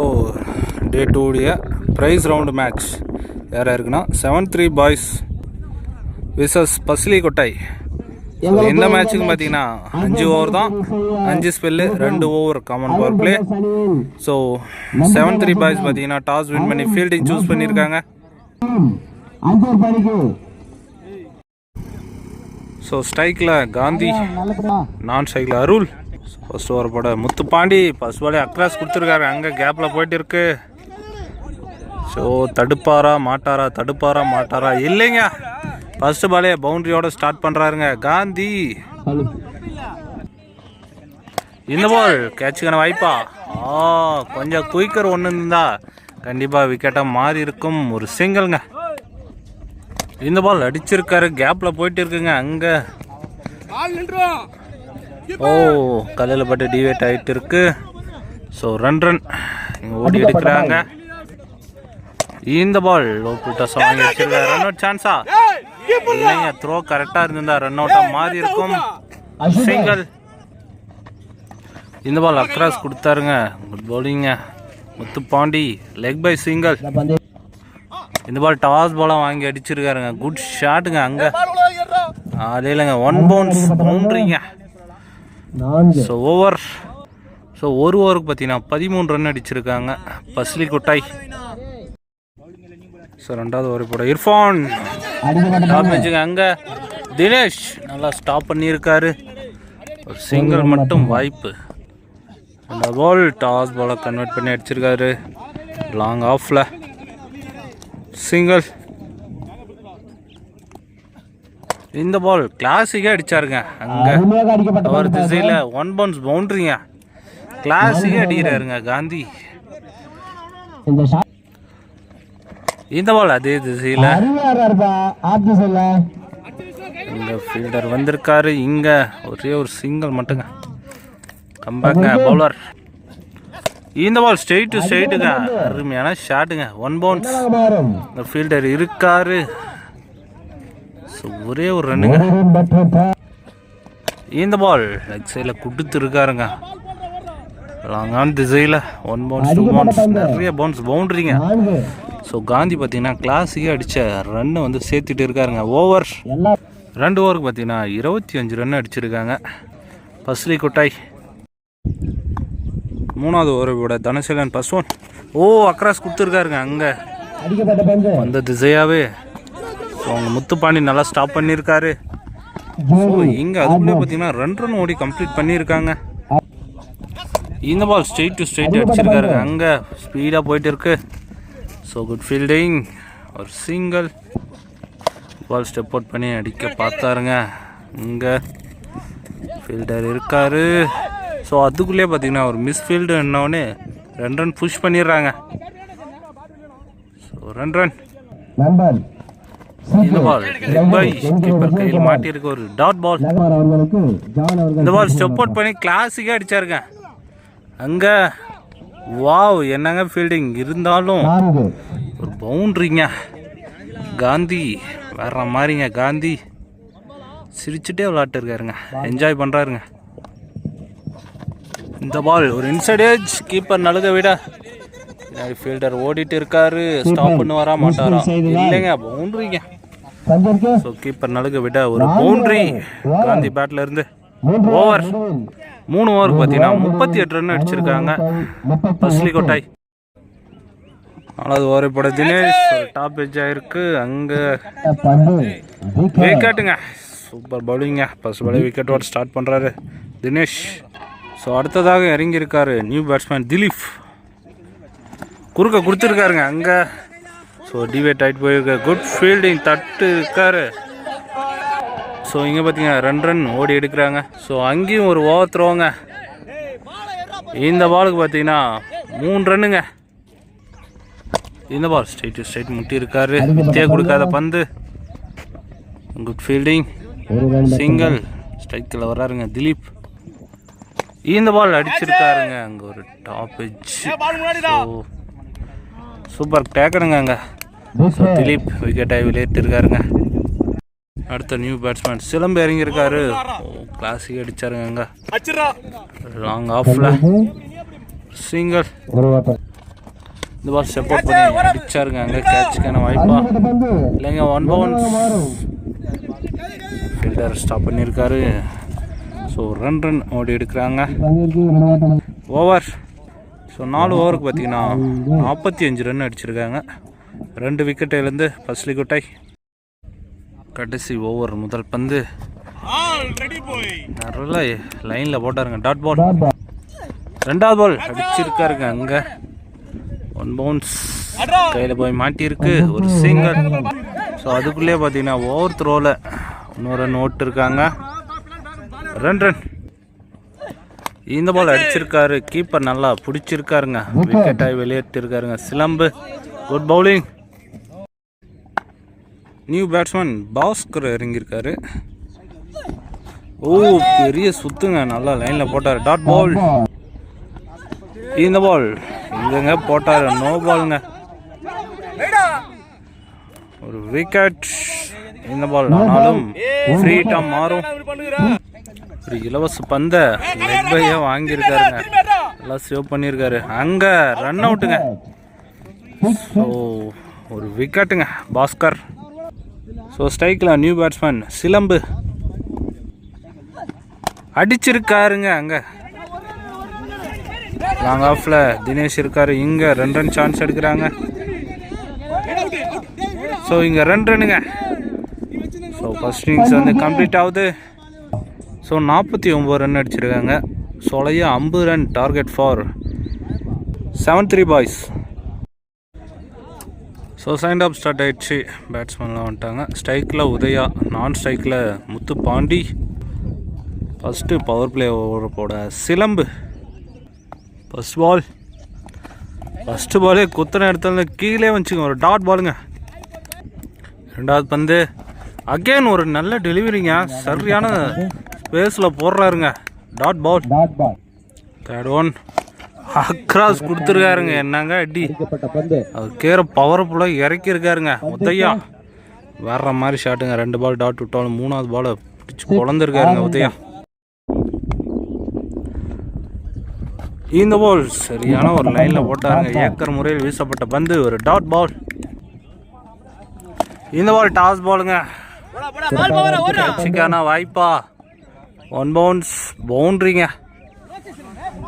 So day டூடைய prize round match யாராக இருக்குன்னா செவன் த்ரீ பாய்ஸ் விசஸ் பஸ்லி கொட்டாய் So, இந்த மேட்ச்சுக்கு பார்த்தீங்கன்னா அஞ்சு ஓவர் தான். அஞ்சு ஸ்பெல்லு ரெண்டு over common power play so seven three boys பார்த்தீங்கன்னா டாஸ் வின் பண்ணி ஃபீல்டிங் சூஸ் பண்ணியிருக்காங்க. ஸோ ஸ்ட்ரைக்கில் காந்தி நான் ஸ்ட்ரைக்கில் அருள். ஃபர்ஸ்ட் ஓவர் போட முத்துப்பாண்டி ஃபர்ஸ்ட் பாலே அக்ராஸ் கொடுத்துருக்காரு. அங்கே கேப்பில் போயிட்டு இருக்கு ஸோ தடுப்பாரா மாட்டாரா தடுப்பாரா மாட்டாரா? இல்லைங்க. ஃபர்ஸ்ட் பாலே பவுண்டரியோட ஸ்டார்ட் பண்ணுறாருங்க காந்தி. இந்த பால் கேட்சுக்கான வாய்ப்பா? ஆ கொஞ்சம் குயிக்கர் ஒன்று இருந்தா கண்டிப்பாக விக்கெட்டாக மாறி இருக்கும். ஒரு சிங்கிள்ங்க இந்த பால் அடிச்சிருக்காரு. கேப்பில் போயிட்டு இருக்குங்க அங்கே. ஓ கல்லில் பட்டு டிவேட் ஆகிட்டு இருக்கு ஸோ ரன் ரன் இங்கே ஓடி எடுக்கிறாங்க. இந்த பால் லோ புல்டாஸ் வாங்கி வச்சிருக்காரு. ரன் அவுட் சான்ஸா இல்லைங்க த்ரோ கரெக்டாக இருந்திருந்தா ரன் அவுட்டாக மாறி இருக்கும். சிங்கிள் இந்த பால் அக்ராஸ் கொடுத்தாருங்க. குட் பவுலிங்க முத்துப்பாண்டி லெக் பை சிங்கிள் இந்த பால் டாஸ் பாலாக வாங்கி அடிச்சிருக்காருங்க. குட் ஷாட்டுங்க அங்கே. அது இல்லைங்க. ஒன் பவுன்ஸ் பவுண்ட்ரிங்க. நான்கு. ஸோ ஓவர் ஸோ ஒரு ஓவருக்கு பார்த்தீங்கன்னா பதிமூணு ரன் அடிச்சிருக்காங்க. பஸ்லி கொட்டாய். ஸோ ரெண்டாவது ஓவர் போட இர்ஃபான். வச்சுங்க அங்கே தினேஷ். நல்லா ஸ்டாப் பண்ணியிருக்காரு. ஒரு சிங்கிள் மட்டும் வாய்ப்பு. அந்த பால் டாஸ் பாலை கன்வெர்ட் பண்ணி அடிச்சிருக்காரு. லாங் ஆஃபில் சிங்கிள் இந்த பால் கிளாசிக்காக அடிச்சாருங்க. அங்கே அவர் திசையில் ஒன் பவுன்ஸ் பவுண்ட்ரிங்க கிளாஸிக்காக அடிக்கிறாருங்க காந்தி. இந்த இந்த பால் அதே திசையில். இங்கே ஃபீல்டர் வந்திருக்காரு. இங்கே ஒரே ஒரு சிங்கிள் மட்டுங்க. கம்பேக்ங்க பவுலர் இந்த பால் ஸ்ட்ரெயிட் டு ஸ்ட்ரெயிட்டுங்க அருமையான ஷாட்டுங்க ஒன் பவுன்ஸ் இந்த ஃபீல்டர் இருக்காரு. ஸோ ஒரே ஒரு ரன்னுங்க இந்த பால் லெக் சைடில் கொடுத்து இருக்காருங்க. லாங்கான திசையில் ஒன் பவுன்ஸ் டூ பவுன்ஸ் நிறைய பவுன்ஸ் பவுண்ட்ரிங்க ஸோ காந்தி பார்த்தீங்கன்னா கிளாஸுக்கே அடித்த ரன்னை வந்து சேர்த்துட்டு இருக்காருங்க. ஓவர் ரெண்டு ஓவருக்கு பார்த்தீங்கன்னா இருபத்தி அஞ்சு ரன் அடிச்சிருக்காங்க. பஸ்லி கொட்டாய். மூணாவது ஓவரோட தனசேலன் பஸ் ஓ அக்ராஸ் கொடுத்துருக்காருங்க அங்கே. அந்த திசையாகவே ஸோ அவங்க முத்துப்பாண்டி நல்லா ஸ்டாப் பண்ணியிருக்காரு. ஸோ இங்கே அதுக்குள்ளே பார்த்தீங்கன்னா ரன் ரன் ஓடி கம்ப்ளீட் பண்ணியிருக்காங்க. இந்த பால் ஸ்ட்ரெயிட் டு ஸ்ட்ரெயிட் அடிச்சிருக்காரு. அங்கே ஸ்பீடாக போயிட்டு இருக்கு ஸோ குட் ஃபீல்டிங் ஒரு சிங்கிள் பால் ஸ்டெப் அவுட் பண்ணி அடிக்க பார்த்தாருங்க. இங்கே ஃபீல்டர் இருக்காரு. ஸோ அதுக்குள்ளேயே பார்த்தீங்கன்னா ஒரு மிஸ் ஃபீல்டு என்னோடனே ரெண்டு ரன் புஷ் பண்ணிடுறாங்க. ஸோ ரெண்டு ரன் இந்த பால் கீப்பர் கையில் மாட்டியிருக்க ஒரு டாட் பால் இந்த பால் ஸ்டெப் அவுட் பண்ணி கிளாஸிக்காக அடிச்சாருங்க. அங்கே வாவ் என்னங்க ஃபீல்டிங் இருந்தாலும் ஒரு பவுண்ட்ரிங்க காந்தி வேற மாதிரிங்க காந்தி. சிரிச்சுட்டே விளாட்டு இருக்காருங்க என்ஜாய் பண்ணுறாருங்க இந்த பால் ஒரு இன்சைட் ஏஜ் கீப்பர் நழுக விட. ஃபீல்டர் ஓடிட்டு இருக்காரு. ஸ்டாப் பண்ணுவாரா மாட்டாரா? இல்லைங்க பவுண்ட்ரிங்க ஸோ கீப்பர் நழுக விட ஒரு பவுண்ட்ரி காந்தி பேட்ல இருந்து ஓவர் மூணு ஓவருக்கு பார்த்தீங்கன்னா முப்பத்தி எட்டு ரன் அடிச்சிருக்காங்க. பஸ்லி கொட்டாய். நாலாவது ஓவர் போட தினேஷ். டாப் எஜ் ஆயிருக்கு. அங்கே விக்கெட். விக்கெட்டுங்க. சூப்பர் பவுலிங்க ஃபர்ஸ்ட் பாலே விக்கெட்டோட ஸ்டார்ட் பண்ணுறாரு தினேஷ். ஸோ அடுத்ததாக இறங்கியிருக்காரு நியூ பேட்ஸ்மேன் திலீப். குறுக்க கொடுத்துருக்காருங்க. அங்கே ஸோ டிவேட் ஆகிட்டு போயிருக்க குட் ஃபீல்டிங் தட்டு இருக்காரு ஸோ இங்கே பார்த்தீங்கன்னா ரெண்டு ரன் ஓடி எடுக்கிறாங்க. ஸோ அங்கேயும் ஒரு ஓவர் த்ரோங்க இந்த பாலுக்கு பார்த்தீங்கன்னா மூணு ரன்னுங்க இந்த பால் ஸ்ட்ரைட் டு ஸ்ட்ரைட் முட்டி இருக்காரு. வித்தியா கொடுக்காத பந்து. குட் ஃபீல்டிங் சிங்கிள் ஸ்ட்ரைக்கில் வராருங்க திலீப். இந்த பால் அடிச்சிருக்காருங்க. அங்கே ஒரு டாப் எட்ஜ் சூப்பர். டேக்கனுங்க அங்கே. ஸோ திலீப் விக்கெட் ஆகி விளையாட்டிருக்காருங்க அடுத்த நியூ பேட்ஸ்மேன் சிலம்பு இறங்கியிருக்காரு. கிளாசிக் அடிச்சாருங்க அங்கே. லாங் ஆஃபில் சிங்கிள் இந்த பால் சப்போர்ட் பண்ணி அடிச்சாருங்க அங்கே. கேட்சுக்கான வாய்ப்பா. இல்லைங்க ஒன் பவுன்ஸ் மாறும் ஃபீல்டர் ஸ்டாப் பண்ணியிருக்காரு. ஸோ ரன் ரன் ஓடி எடுக்கிறாங்க. ஓவர் ஸோ நாலு ஓவருக்கு பார்த்தீங்கன்னா நாற்பத்தி அஞ்சு ரன் அடிச்சிருக்காங்க. ரெண்டு விக்கெட்டிலேருந்து ஃபர்ஸ்ட் விக்கெட்டை கடைசி ஓவர் முதல் பந்து. நல்ல லைனில் போட்டாருங்க. டாட் பால் ரெண்டாவது பால் அடிச்சிருக்காருங்க அங்கே. ஒன் பவுன்ஸ் கையில் போய் மாட்டியிருக்கு. ஒரு சிங்கர் ஸோ அதுக்குள்ளேயே பார்த்தீங்கன்னா ஓவர் த்ரோவில் இன்னொரு ரன் ஓட்டு இருக்காங்க ரன் ரன் இந்த பால் அடிச்சிருக்காரு. கீப்பர் நல்லா பிடிச்சிருக்காருங்க. விக்கெட் ஆகி வெளியேற்றிருக்காருங்க. Silambu good bowling new batsman Bhaskar இறங்கியிருக்காரு. ஓ பெரிய சுத்துங்க. நல்லா லைனில் போட்டார். டாட் பால் இந்த பால் இங்கங்க போட்டார். நோ பாலுங்க ஒரு விக்கெட் இந்த பால் ஆனாலும் ஃப்ரீ டாம் மாறும். ஒரு இலவச பந்த லெக் வாங்கியிருக்காருங்க. எல்லாம் சேவ் பண்ணியிருக்காரு. அங்கே ரன் அவுட்டுங்க ஸோ ஒரு விக்கெட்டுங்க பாஸ்கர். ஸோ ஸ்ட்ரைக்கில் நியூ பேட்ஸ்மேன் சிலம்பு. அடிச்சிருக்காருங்க அங்கே. லாங் ஆஃபில் தினேஷ் இருக்காரு. இங்கே ரெண்டு ரன் சான்ஸ் எடுக்கிறாங்க. ஸோ இங்கே ரெண்டு ரன்னுங்க ஸோ ஃபர்ஸ்ட் இன்னிங்ஸ் வந்து கம்ப்ளீட் ஆகுது. ஸோ நாற்பத்தி ஒம்பது ரன் அடிச்சிருக்காங்க. சொலைய ஐம்பது run target for seven three boys so சைண்ட் ஆஃப் ஸ்டார்ட் ஆகிடுச்சு பேட்ஸ்மேன்லாம் வந்துட்டாங்க. ஸ்ட்ரைக்கில் உதயா நான் ஸ்ட்ரைக்கில் Muthu Pandi first power play over போட சிலம்பு. ஃபர்ஸ்ட் பால் ஃபஸ்ட்டு பாலே குத்தின இடத்துல கீழே வந்துச்சுங்க. ஒரு டாட் பாலுங்க ரெண்டாவது பந்து. அகைன் ஒரு நல்ல டெலிவரிங்க சரியான ஸ்பேஸில் போடுறாருங்க. Dot ball dot ball third one across கொடுத்துருக்காருங்க. என்னங்க அடி? அது கேற பவர்ஃபுல்லாக இறக்கியிருக்காருங்க. உதயா வேற மாதிரி ஷாட்டுங்க ரெண்டு பால் டாட் விட்டாலும் மூணாவது பாலை பிடிச்சி பொழந்திருக்காருங்க உதயா இந்த பால் சரியான ஒரு லைனில் போட்டாருங்க. ஏக்கர் முறையில் வீசப்பட்ட பந்து. ஒரு டாட் பால் இந்த பால் டாஸ் பாலுங்க வாய்ப்பா. ஒன் பவுன்ஸ் பவுண்ட்ரிங்க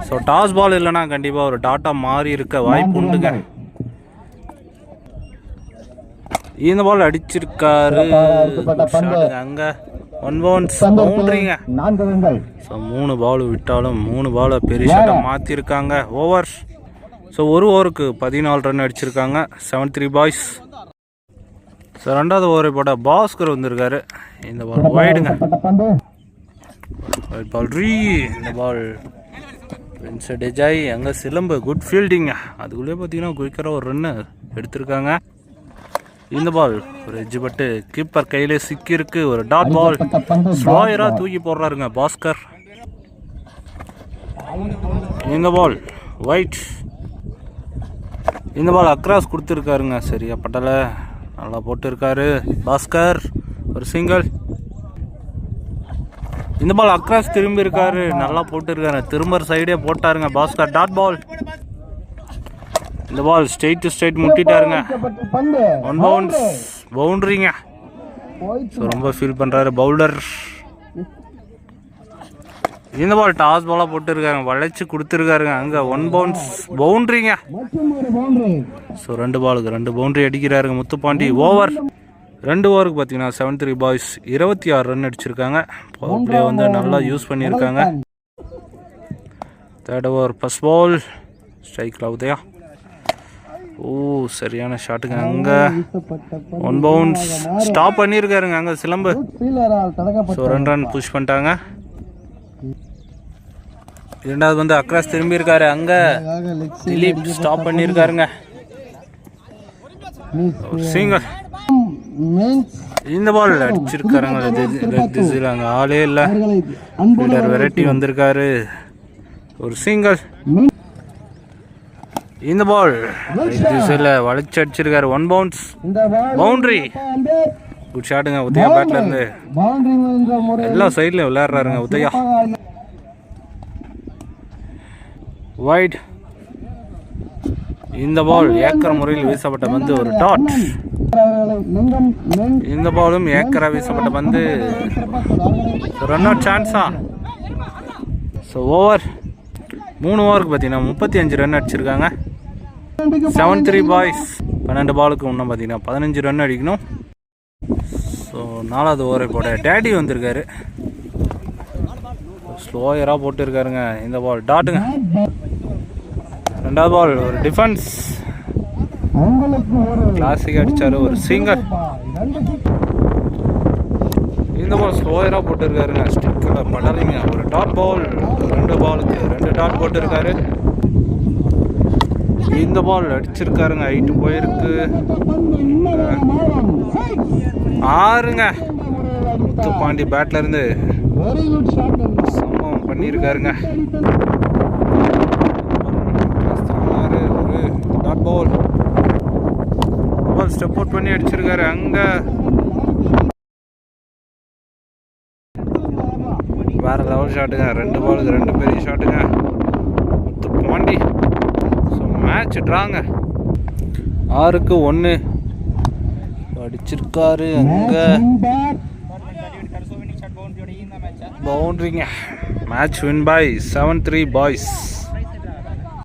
ஸோ டாஸ் பால் இல்லைன்னா கண்டிப்பாக ஒரு டாட்டா மாறி இருக்க வாய்ப்பு உண்டுங்க. இந்த பால் அடிச்சிருக்காரு. அங்க ஒன் பவுன்ஸ் பவுண்டரிங்க ஸோ மூணு பால் விட்டாலும் மூணு பாலை பெரிய ஷாட்டாக மாற்றிருக்காங்க ஓவர் ஸோ ஒரு ஓவருக்கு பதினாலு ரன் அடிச்சிருக்காங்க. செவன் த்ரீ பாய்ஸ் ஸோ ரெண்டாவது ஓவரை போட்ட பாஸ்கர் வந்திருக்காரு. இந்த பால் வைடுங்க பட்ட பந்து. ஒயிட் பால் ரீ இந்த பால் வின்செட் டெஜாய் அங்கே சிலம்பு குட் ஃபீல்டிங்க அதுக்குள்ளேயே பார்த்தீங்கன்னா குயிக்கராக ஒரு ரன்னு எடுத்திருக்காங்க. இந்த பால் ஒரு எஜ்ஜு பட்டு கீப்பர் கையிலே சிக்கியிருக்கு ஒரு டாட் பால் ஸ்லோயராக தூக்கி போடுறாருங்க பாஸ்கர். இந்த பால் ஒயிட் இந்த பால் அக்ராஸ் கொடுத்துருக்காருங்க சரியா பட்டல. நல்லா போட்டிருக்காரு பாஸ்கர். ஒரு சிங்கிள் இந்த பால் அக்ராஸ் திரும்பி இருக்காரு நல்லா போட்டுருக்காரு. திரும்ப சைடே போட்டாருங்க. பாஸ்கர் டாட் பால் இந்த பால் ஸ்ட்ரெயிட் டு ஸ்ட்ரெயிட் முட்டிட்டாருங்க. ஒன் பவுன்ஸ் பவுண்டரிங்க ஸோ ரொம்ப ஃபீல் பண்ணுறாரு பவுலர் இந்த பால் டாஸ் பாலாக போட்டுருக்காங்க வளைச்சு கொடுத்துருக்காருங்க. அங்கே ஒன் பவுன்ஸ் பவுண்ட்ரிங்க ஸோ ரெண்டு பாலுக்கு ரெண்டு பவுண்டரி அடிக்கிறாருங்க முத்துப்பாண்டி. ஓவர் ரெண்டு ஓவருக்கு பார்த்தீங்கன்னா செவன் த்ரீ பாய்ஸ் இருபத்தி ஆறு ரன் அடிச்சிருக்காங்க. பவர் பிளே வந்து நல்லா யூஸ் பண்ணியிருக்காங்க. தேர்ட் ஓவர் ஃபர்ஸ்ட் பால் ஸ்ட்ரைக்கில் உதயா ஓ சரியான ஷாட்டுங்க அங்கே. ஒன் பவுன்ஸ் ஸ்டாப் பண்ணியிருக்காருங்க அங்கே சிலம்பு. ஸோ ரெண்டு ரன் புஷ் பண்ணிட்டாங்க. இரண்டாவது வந்து அக்ராஸ் திரும்பி இருக்காரு அங்க திலீப் ஸ்டாப் பண்ணியிருக்காருங்க. சிங்கர் இந்த பால் அடிச்சிருக்காருங்க ரெட் ஆளே இல்லை. அவர்களை வெரைட்டி வந்திருக்காரு. ஒரு சிங்கிள் இந்த பால் திசையில் வளைச்சு அடிச்சிருக்காரு. One bounce boundary boundary good ஷாட்டுங்க உதயா பேட்ல இருந்து. எல்லா சைட்லையும் விளையாடுறாருங்க உதயா. வைட் இந்த பால் ஏக்கர் முறையில் வீசப்பட்ட வந்து ஒரு டாட் இந்த பாலும் ஏக்கரா வீசப்பட்ட பந்து ரன் அவுட் சான்ஸா ஸோ ஓவர் மூணு ஓவருக்கு பார்த்தீங்கன்னா முப்பத்தி அஞ்சு ரன் அடிச்சிருக்காங்க. செவன் த்ரீ பாய்ஸ் பன்னெண்டு பாலுக்கு இன்னும் பார்த்தீங்கன்னா பதினஞ்சு ரன் அடிக்கணும். ஸோ நாலாவது ஓவரை போட டேடி வந்திருக்காரு. ஸ்லோயராக போட்டுருக்காருங்க இந்த பால் டாட்டுங்க ரெண்டாவது பால் ஒரு டிஃபென்ஸ் கிளாசிக் அடிச்சாரு ஒரு சிங்கர். இந்த பால் ஸ்லோயராக போட்டிருக்காருங்க ஸ்டிக்கில் படலைங்க ஒரு டாட் பால் ரெண்டு பாலுக்கு ரெண்டு டாட் போட்டிருக்காரு. இந்த பால் அடிச்சிருக்காருங்க ஹைட்டு போயிருக்கு. ஆறுங்க. முத்துப்பாண்டி பேட்ல இருந்து வெரி குட் ஷாட் சம்பவம் பண்ணியிருக்காருங்க ஆறு, ஒரு டாட் பால் சப்போர்ட் பண்ணி அடிச்சிருக்காரு. அங்கே வேற லெவல் ஷாட்டுங்க ரெண்டு பாலுக்கு ரெண்டு பெரிய ஷாட்டுங்க முத்து பாண்டி. ஸோ மேட்ச் ட்ராங்க ஆறுக்கு ஒன்று அடிச்சிருக்காரு அங்கே. பவுண்ட்ரிங்க match win by seven three boys